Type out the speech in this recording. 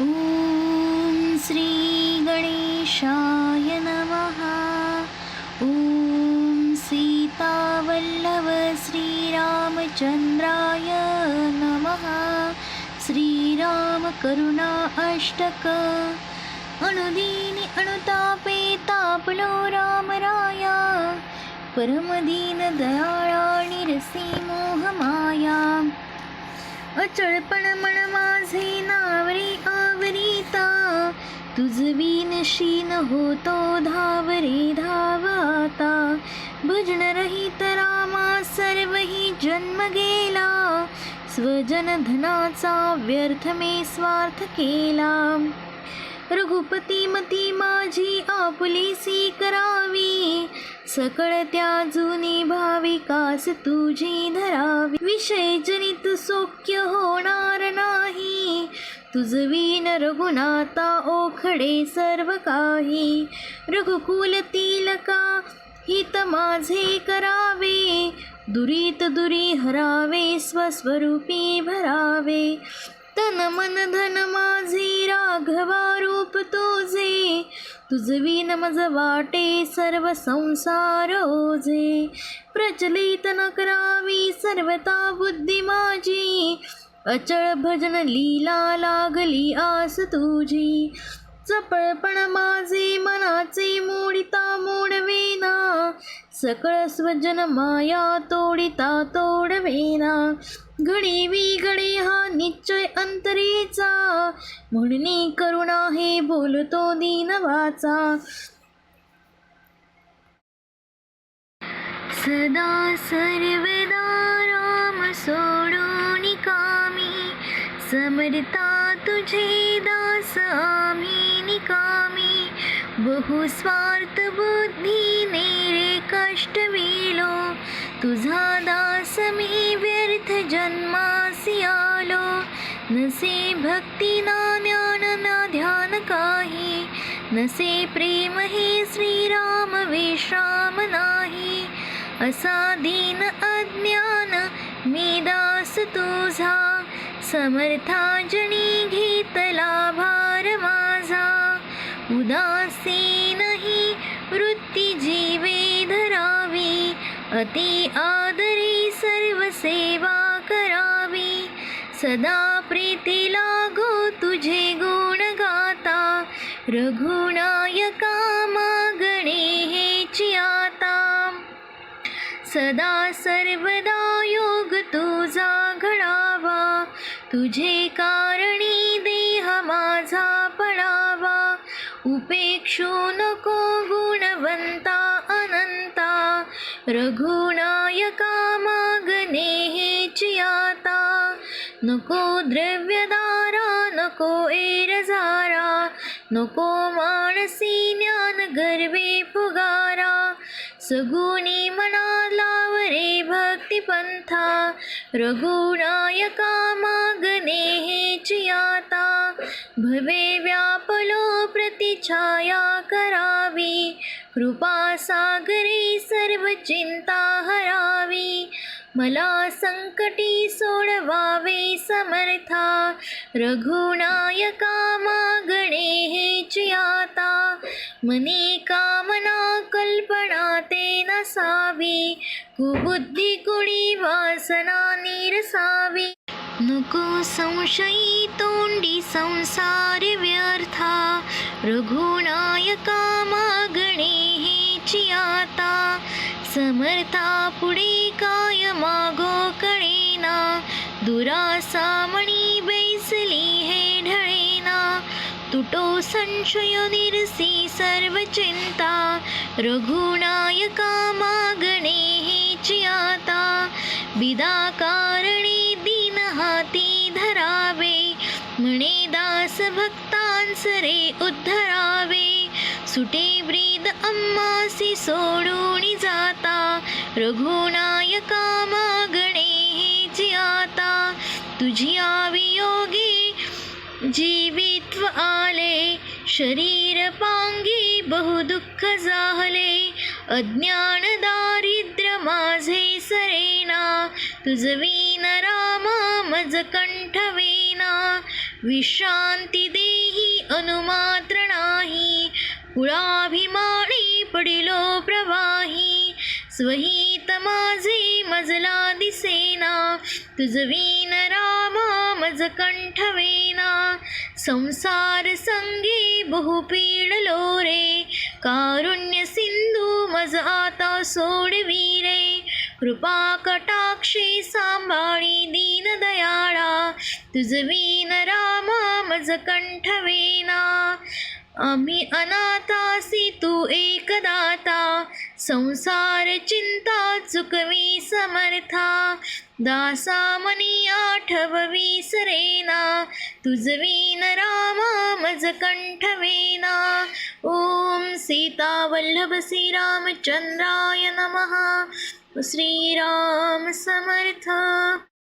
ॐ श्रीगणेशाय नमः। ॐ सीतावल्लभ श्रीरामचन्द्राय नमः। श्रीरामकरुणा अष्टक। अणुदीनि अणुतापे तापलो रामराया परमदीनदयाळा निरसी मोहमाया। अचळपण मन माझे नावरी तुझ विनशीन होतो धावरे धावाता भजन रहित रामा सर्वही जन्म गेला. स्वजन धनाचा व्यर्थ मे स्वार्थ केला. रघुपती मती माझी आपुलीसी करावी सकळ त्या जुनी भाविकास तुझी धरावी. विषय जनित सौख्य होणार नाही. तुझवीन रघुनाता रघुनाथा ओखडे सर्व काही. रघुकुलतील का हित माझे करावे. दुरीत दुरी हरावे स्वस्वरूपी भरावे. तन मन धन माझे राघवा रूप तुझे तुझवीन मज वाटे सर्व संसार ओझे. प्रचलित न करावी सर्वता बुद्धी माझी. अचळ भजन लीला लागली आस तुझी. चपळपण माझे मनाचे मोडिता मोडवेना सकळ स्वजन माया तोडिता तोडवेना घडी विघडे हा निश्चय अंतरीचा. म्हणणी करुणा हे बोलतो दीनवाचा सदा सर्वदा राम सोडून समरता तुझे दास आम्ही निकामी. बहु स्वार्थ बुद्धीने रे कष्ट वेलो तुझा दास मी व्यर्थ जन्मासी आलो नसे भक्ती ना ज्ञान ना ध्यान काही. नसे प्रेम हे श्रीराम विश्राम नाही. असा दीन अज्ञान मी दास तुझा समर्थाजणी घेतला भार माझा. उदासीनही वृत्ती जीवे धरावी. अति आदरी सर्व सेवा करावी. सदा प्रीती लागो तुझे गुण गाता. रघुनायका मागणे हे आता सदा सर्वदा योग तुझा तुझे कारणी देह माझा पडावा उपेक्षू नको गुणवंता अनंता रघुनायका मागणे हेची आता नको द्रव्यदारा नको एरजारा नको मानसी ज्ञान गर्वे सगुणी मना लावरे भक्तिपंथा रघुनायका मागणे हेची आता भवे व्यापलो प्रतिछाया करावी कृपा सागरी सर्व चिंता हरावी मला संकटी सोडवावे समर्था रघुनायका मागणे हेची आता मनी कामना कल्पना ते नसावी कुबुद्धी कुणी वासना निरसावी। नको संशयी तोंडी संसार व्यर्था रघुनायका मागणे हेची आता। समर्था पुढे काय मागो कळेना दुरासामणी बैसली हे ढळेना। तुटो संशय निरसी सर्व चिंता रघुनायका मागणे हेची आता विदा कारणे दीन हाती धरावे म्हणे दास भक्तांसरे उद्धरावे सुटे ब्रीद अम्मासी सोडून जाता रघुनायका मागणे हेची आता तुझी आवियोगी जीवित्व आले शरीर पांगी बहुदुःख जाहले. अज्ञान दारिद्र्य माझे सरेना तुझवीन रामा मज कंठवेना विश्रांती देही अनुमात्र नाही कुळाभिमानी पडिलो प्रवाही. स्वहित माझे मजला दिसेना तुझवीन रामा मज कंठवेना संसार संगे बहु पीडलो रे कारुण्य सिंधू मज आता सोडवी रे कृपा कटाक्षी सांभाळी दीन दयाळा. तुझवीन रामा मज कंठवेना आम्ही अनाथासी तू एकदाता संसार चिंता चुकवी समर्था. दासा मनी आठव विसरेना तुझवीन रामा मज कंठवेना. ओम सीता वल्लभ नमः. श्रीराम समर्थ.